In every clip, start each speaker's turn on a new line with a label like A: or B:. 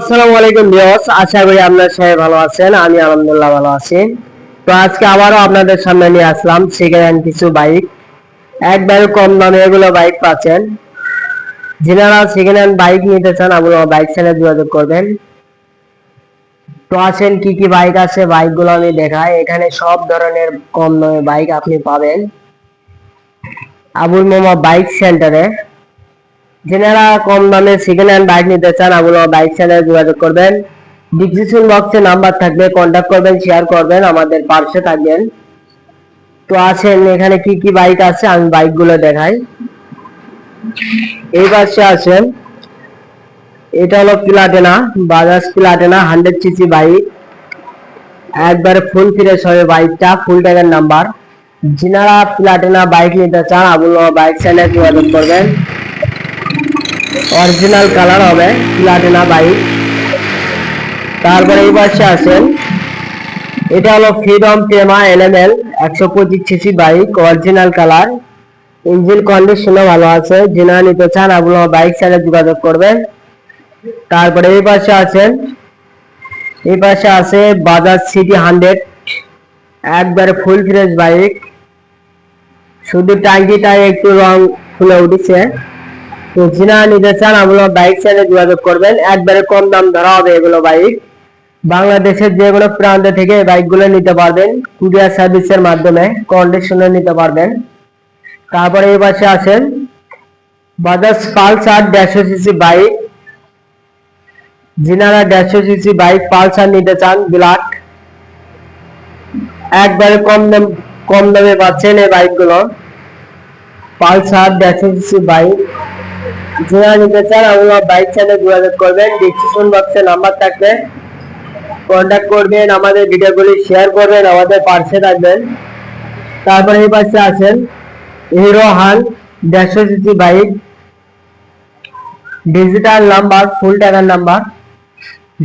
A: আসসালামু আলাইকুম ভিউয়ার্স, আশা করি আপনারা সবাই ভালো আছেন, আমি আলহামদুলিল্লাহ ভালো আছি। তো আজকে আবারও আপনাদের সামনে নিয়ে আসলাম সেকেন্ড হ্যান্ড কিছু বাইক একবারে কম দামে এগুলো বাইক পাচ্ছেন। যারা সেকেন্ড হ্যান্ড বাইক নিতে চান, আপনারা বাইক চ্যানেলে যোগাযোগ করবেন। তো আসেন, কি কি বাইক আছে বাইকগুলো আমি দেখাই। এখানে সব ধরনের কম দামে বাইক আপনি পাবেন। আবুল মোমা বাইক সেন্টারে যারা কম দামে সেকেন্ড হ্যান্ড বাইক নিতে চান আপনারা বাইক চ্যানেলে যোগাযোগ করবেন। ডিসক্রিপশন বক্সে নাম্বার থাকবে কন্ট্যাক্ট করবেন শেয়ার করবেন, আমাদের পার্শ্বে থাকবেন। তো আসেন, এখানে কি কি বাইক আছে, আমি বাইকগুলো দেখাই। এই পাশে আছেন এটা হলো Platina Bajaj Platina hundred CC bike একবারে ফুল ফ্রেশ হবে বাইকটা ফুল ট্যাগের নাম্বার যিনারা প্লাটেনা বাইক নিতে চান আপনারা বাইক চ্যানেলে যোগাযোগ করবেন। অরিজিনাল কালার হবে, প্লাটিনা বাইক তারপরে এই পাশে আছেন এটা হলো ফ্রিডম টেমা এলএমএল একশো পঁচিশ CC bike original colour engine কন্ডিশনও ভালো আছে। যিনারা নিতে চান, আপনারা বাইক চ্যানেলে যোগাযোগ করবেন। তারপরে এই পাশে আছেন এই পাশে আছে বাজাজ সিটি হান্ড্রেড একবারে ফুল ফ্রেশ বাইক শুধু টাঙ্কিটা একটু রং খুলে উঠেছে। তো যিনারা নিতে চান আপনারা বাইক চ্যানেলে যোগাযোগ করবেন। একবারে কম দাম ধরা হবে এগুলো বাইক। বাংলাদেশের যে প্রান্ত থেকে বাইকগুলো নিতে পারবেন। কুরিয়ার সার্ভিসের মাধ্যমে কন্ডিশনে নিতে পারবেন। তারপরে এই পাশে আছেন বাজাজ পালসার দেড়শো সিসি বাইক। যিনারা দেড়শো সিসি বাইক পালসার নিতে চান, ব্ল্যাক। একবারে কম দাম, কম দামে পাচ্ছেন এই বাইকগুলো। পালসার দেড়শো সিসি বাইক। যারা নিতে চান আপনারা বাইক চ্যানেলে যোগাযোগ করবেন। ডিসক্রিপশন বক্সে নাম্বার থাকবে। কন্ট্যাক্ট করবেন, আমাদের ভিডিওগুলি শেয়ার করবেন, আমাদের পার্শ্বে থাকবেন। তারপরে এই পাশে আছেন হিরো হান দেড়শো CC bike digital number full টাকার নাম্বার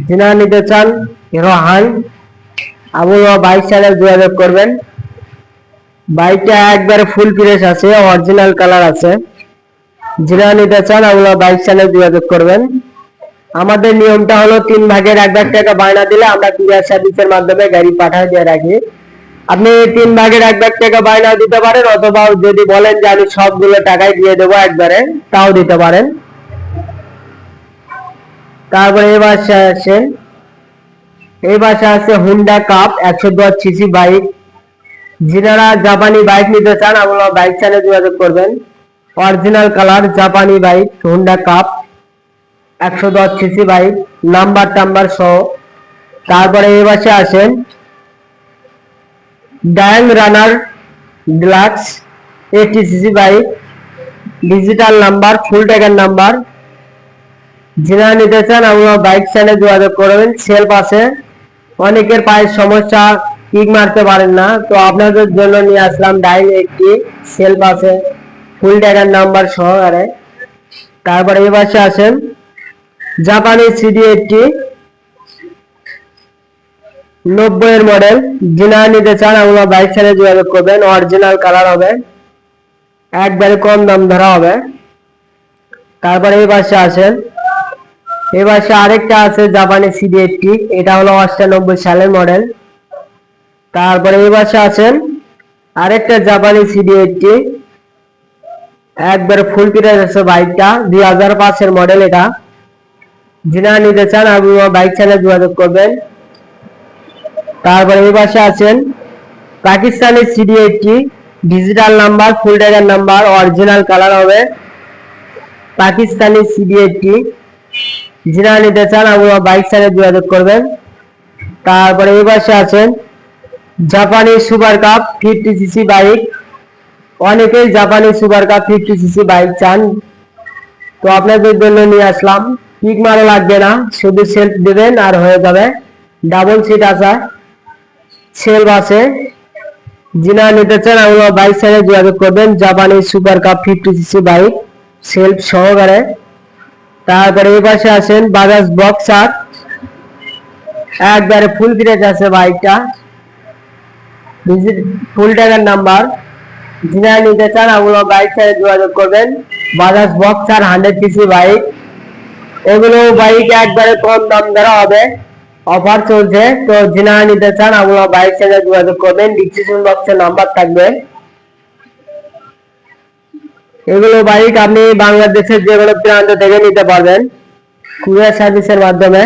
A: যিনারা নিতে চান, হিরো হান আপনারা বাইক চ্যানেলে যোগাযোগ করবেন। বাইকটা একবারে ফুল ফ্রেশ আছে অরিজিনাল কালার আছে। যারা নিতে চান আপনারা বাইক চ্যানেলে যোগাযোগ করবেন। আমাদের নিয়মটা হলো তিন ভাগের এক ভাগ টাকা বায়না দিলে আমরা কুরিয়ার সার্ভিসের মাধ্যমে গাড়ি পাঠিয়ে দিয়ে রাখি। আপনি তিন ভাগের এক ভাগ টাকা বায়না দিতে পারেন অথবা যদি বলেন যে আমি সবগুলো টাকাই দিয়ে দেবো একবারে, তাও দিতে পারেন। তারপরে এই বাসা আসেন এই বাসা আছে হুন্ডা কাপ একশো দশ সিসি বাইক যিনারা জাপানি বাইক নিতে চান আপনারা বাইক চ্যানেলে যোগাযোগ করবেন। অরিজিনাল কালার জাপানি বাইক হুন্ডা কাপ একশো দশ সিসি বাইক নাম্বার টাম্বার সহ। তারপরে এই পাশে আসেন ড্যাং Runner deluxe eighty CC bike digital number full ট্যাগের নাম্বার যিনারা নিতে চান আপনারা বাইক চ্যানেলে যোগাযোগ করবেন। সেলফ আছে অনেকের পায়ের সমস্যা কিক মারতে পারেন না। তো আপনাদের জন্য নিয়ে আসলাম ডাইন একটি সেলফ আছে ফুল ট্যাগের নাম্বার সহকারে। তারপরে এই পাশে আছেন জাপানি সিডি এইটটি নব্বই এর মডেল যিনারা নিতে চান আপনারা বাইক চ্যানেলে যোগাযোগ করবেন অরিজিনাল কালার হবে, একবারে কম দাম ধরা হবে। তারপরে এই পাশে আছেন এই পাশে আরেকটা আছে জাপানি সিডি এইটটি এটা হলো অষ্টানব্বই সালের মডেল তারপরে এই পাশে আছেন আরেকটা জাপানি সিডি এইটটি একবারে ফুল পিরাজ আছে বাইকটা দুই হাজার পাঁচের মডেল এটা। যিনারা নিতে চান আপনারা বাইক চ্যানেলে যোগাযোগ করবেন। তারপরে এই পাশে আছেন Pakistani CD eighty digital number full ট্যাগার number original colour হবে। পাকিস্তানি সিডি এইটটি যিনারা নিতে চান আপনারা বাইক চ্যানেলে যোগাযোগ করবেন। তারপরে এই পাশে আছেন জাপানি super cup fifty CC bike অনেকেই জাপানি super cup fifty CC bike চান। তো আপনাদের জন্য নিয়ে আসলাম। পিক মারো লাগবে না, শুধু সেলফ দেবেন আর হয়ে যাবে। ডাবল সিট আছে। সেলফ আছে। যিনা নিতে চান আপনারা বাইক সাইডে যোগাযোগ করবেন। জাপানি super cup fifty CC bike self সহকারে। তারপরে এই পাশে আছেন বাজাজ বক্সার একবারে ফুল ফ্রেশ আছে বাইকটা ফুল টাকার নাম্বার যিনারা নিতে চান আপনারা বাইক সাথে যোগাযোগ করবেন Bajaj Boxer hundred CC bike bike একবারে কম দাম হবে। অফার চলছে। তো যিনারা নিতে চান আপনারা বাইক চ্যানেল যোগাযোগ করবেন ডিসক্রিপশন বক্সে নাম্বার থাকবে। এগুলো বাইক আপনি বাংলাদেশের যে কোনো প্রান্ত থেকে নিতে পারবেন। কুরিয়ার সার্ভিসের মাধ্যমে।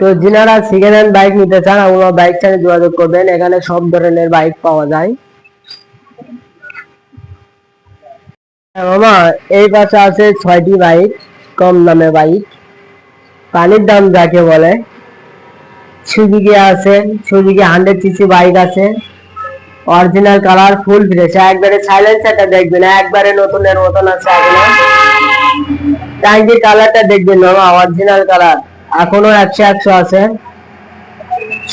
A: তো যিনারা সেকেন্ড হ্যান্ড বাইক নিতে চান আপনারা বাইক চ্যানেল যোগাযোগ করবেন। এখানে সব ধরনের বাইক পাওয়া যায়। হ্যাঁ মামা, এই পাশে আছে ছয়টি বাইক কম দামে বাইক পানির দাম যাকে বলে। সুজুকি আছে, সুজুকি হান্ড্রেড সিসি বাইক আছে। অরিজিনাল কালার ফুল ফ্রেশ একবারে সাইলেন্সারটা দেখবেন, একবারে নতুনের মতন আছে এখনও ট্যাঙ্কির কালারটা দেখবেন, মামা অরিজিনাল কালার এখনও একশো একশো আছে।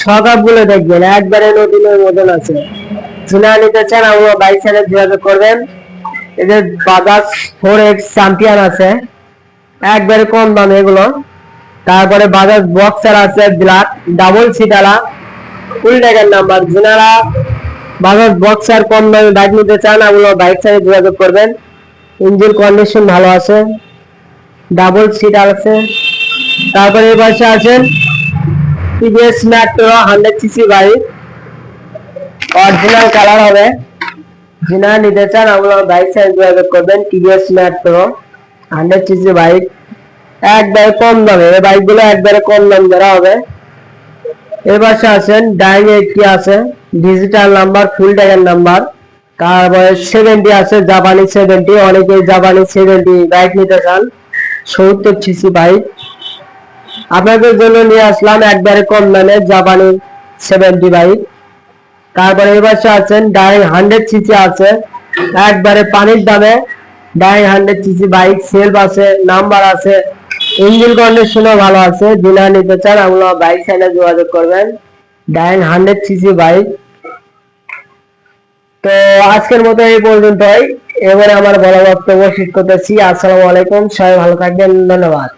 A: সকাপগুলো দেখবেন, একবারে নতুনের মতন আছে। চুনা নিতে চান আমরা বাইক সাথে যোগাযোগ করবেন। এদের বাজাজ ফোর এক্স চ্যাম্পিয়ন আছে, একবারে কম দামে এগুলো। তারপরে বাজাজ বক্সার আছে, ব্ল্যাক, ডাবল সিটারা ফুল ট্যাগের নাম্বার যারা বাজাজ বক্সার কম দামে বাইক নিতে চান, এগুলো বাইক সাথে যোগাযোগ করবেন। ইঞ্জিন কন্ডিশন ভালো আছে। ডাবল সিট আছে। তারপরে এই পাশে আছেন TVS Metro hundred CC bike original colour হবে। যিনারা নিতে চান আপনারা বাইক সাইজ যোগাযোগ করবেন TVS Metro hundred CC bike. একবারে কম দামে। এই বাইকগুলো একবারে কম দাম ধরা হবে। এর পাশে আছেন ডাইং এইটটি আছে। ডিজিটাল নাম্বার ফুল ট্যাগের নাম্বার তারপরে সেভেন্টি আছে জাপানি সেভেন্টি অনেকে জাপানি সেভেন্টি বাইক নিতে চান। সত্তর সিসি বাইক। আপনাদের জন্য নিয়ে আসলাম একবারে কম দামে জাপানি সেভেন্টি বাইক তারপরে পাশে আছেন ডাইং হান্ড্রেড সিসি আছে। একবারে পানির দামে ডাইং হান্ড্রেড সিসি বাইক সেলফ আছে নাম্বার আছে ইঞ্জিন কন্ডিশনও ভালো আছে। যিনারা নিতে চান আপনারা বাইক সাইডে যোগাযোগ করবেন। ডাইং হান্ড্রেড সিসি বাইক তো আজকের মতো এই পর্যন্তই। এবারে আমার বলা বক্তব্য শেষ করতেছি। আসসালামু আলাইকুম। সবাই ভালো থাকবেন। ধন্যবাদ।